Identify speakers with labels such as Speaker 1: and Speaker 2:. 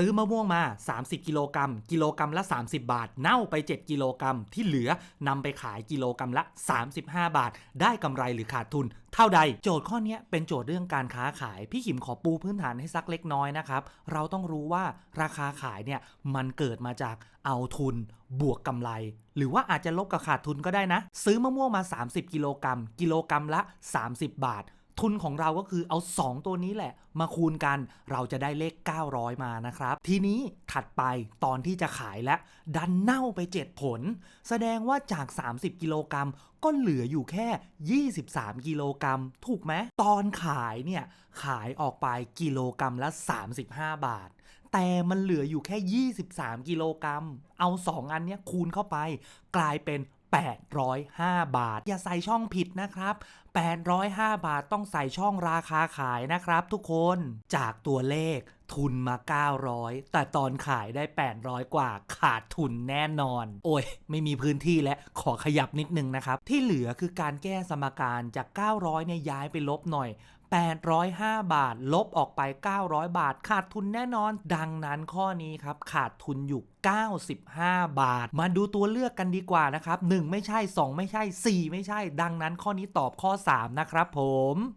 Speaker 1: ซื้อมะม่วงมา 30 กิโลกรัม กิโลกรัมละ 30 บาท เน่าไป 7 กิโลกรัม ที่เหลือนำไปขายกิโลกรัมละ 35 บาท ได้กำไรหรือขาดทุน เท่าใด โจทย์ข้อนี้เป็นโจทย์เรื่องการค้าขาย พี่ขิมขอปูพื้นฐานให้สักเล็กน้อยนะครับ เราต้องรู้ว่าราคาขายเนี่ยมันเกิดมาจากเอาทุนบวกกำไร หรือว่าอาจจะลบกับขาดทุนก็ได้นะ ซื้อมะม่วงมา 30 กิโลกรัม กิโลกรัมละ 30 บาท ทุนของเราก็คือเอา 2 ตัวนี้แหละ มาคูณกันเราจะได้เลข 900 มานะครับ ทีนี้ถัดไปตอนที่จะขายและ ดันเน่าไป 7 ผล แสดงว่าจาก 30 กิโลกรัมก็เหลืออยู่แค่ 23 กิโลกรัมถูกไหมตอนขายเนี่ย ขายออกไปกิโลกรัมละ 35 บาท แต่มันเหลืออยู่แค่ 23 กิโลกรัม เอา 2 อันเนี้ยคูณเข้าไป กลายเป็น 805 บาท อย่าใส่ช่องผิดนะครับ 805 บาทต้องใส่ช่องราคาขายนะครับทุกคน จากตัวเลข ทุนมา 900 แต่ตอนขายได้ 800 กว่าขาดทุนแน่นอน โอ้ย ไม่มีพื้นที่และขอขยับนิดนึงนะครับ ที่เหลือคือการแก้สมการจาก 900 เนี่ยย้ายไปลบหน่อย805 บาท ลบออกไป 900 บาท ขาดทุนแน่นอน ดังนั้นข้อนี้ครับ ขาดทุนอยู่ 95 บาท มาดูตัวเลือกกันดีกว่านะครับ 1 ไม่ใช่ 2 ไม่ใช่ 4 ไม่ใช่ ดังนั้นข้อนี้ตอบข้อ 3 นะครับผม